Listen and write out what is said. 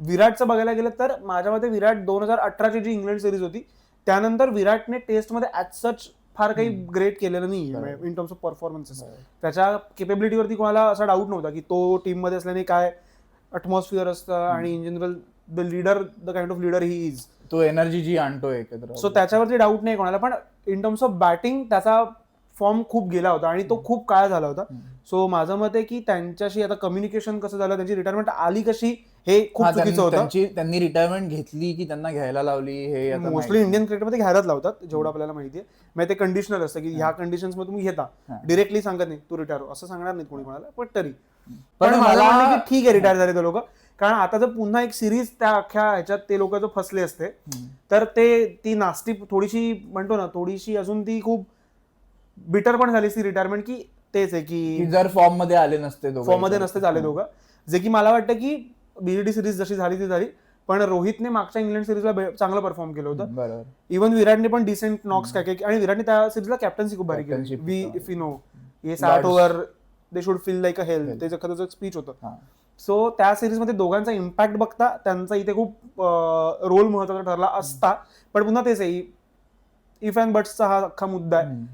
विराटचं बघायला गेलं तर माझ्या मते विराट दोन हजार अठराची जी इंग्लंड सिरीज होती त्यानंतर विराटने टेस्टमध्ये ॲज सच फार काही ग्रेट केलेलं नाही. इन टर्म्स ऑफ परफॉर्मन्सेस त्याच्या केपेबिलिटीवरती कोणाला असा डाऊट नव्हता की तो टीममध्ये असल्याने काय अटमॉस्फिअर असतं आणि in general the leader the kind of leader he is तो एनर्जी जी आणतो एकत्र. सो त्याच्यावरती डाऊट नाही कोणाला पण इन टर्म्स ऑफ बॅटिंग त्याचा फॉर्म खूप गेला होता आणि तो खूप काळ झाला होता. सो माझं मत आहे की त्यांच्याशी आता कम्युनिकेशन कसं झालं त्यांची रिटायरमेंट आली कशी हे खूप हा, चुकीचं होतं. त्यांची त्यांनी रिटायरमेंट घेतली की त्यांना घ्यायला लावली हे आता मोस्टली माहिती. इंडियन क्रिकेटमध्ये घ्यायलाच लावतात जेवढं आपल्याला माहिती आहे मग ते कंडिशनल असतं की ह्या कंडिशन्समध्ये तुम्ही घेता. हा. डिरेक्टली सांगत नाही तू रिटायर असं सांगणार नाही कोणी कोणाला पण तरी. पण पण मला की ठीक आहे रिटायर झाले ते लोक. कारण आता जर पुन्हा एक सिरीज त्या अख्ख्या ह्याच्यात ते लोक जर फसले असते हम्म. तर ते ती नास्ती थोडीशी म्हणतो ना थोडीशी अजून ती खूप बिटर पण झाली ती रिटायरमेंट की तेच आहे की की जर फॉर्ममध्ये आले नसते दोघं फॉर्ममध्ये. नसते झाले दोघं. जे की मला वाटतं की बीजीडी सिरीज जशी झाली ती झाली. पण रोहितने मागच्या इंग्लंड सिरीजला चांगलं परफॉर्म केलं होतं. इव्हन विराटने पण डिसेंट नॉक्स काय काय आणि विराटने त्या सिरीजला कॅप्टन्सी खूप भारी केली. वी हा. इफ यू नो हे साठ. Over they should feel like a health. त्याचं खरंच स्पीच होतं. सो त्या सिरीजमध्ये दोघांचा इम्पॅक्ट बघता त्यांचा इथे खूप रोल महत्त्वाचा ठरला असता. पण पुन्हा तेच आहे. इफ अँड बट्सचा हा अख्खा मुद्दा आहे.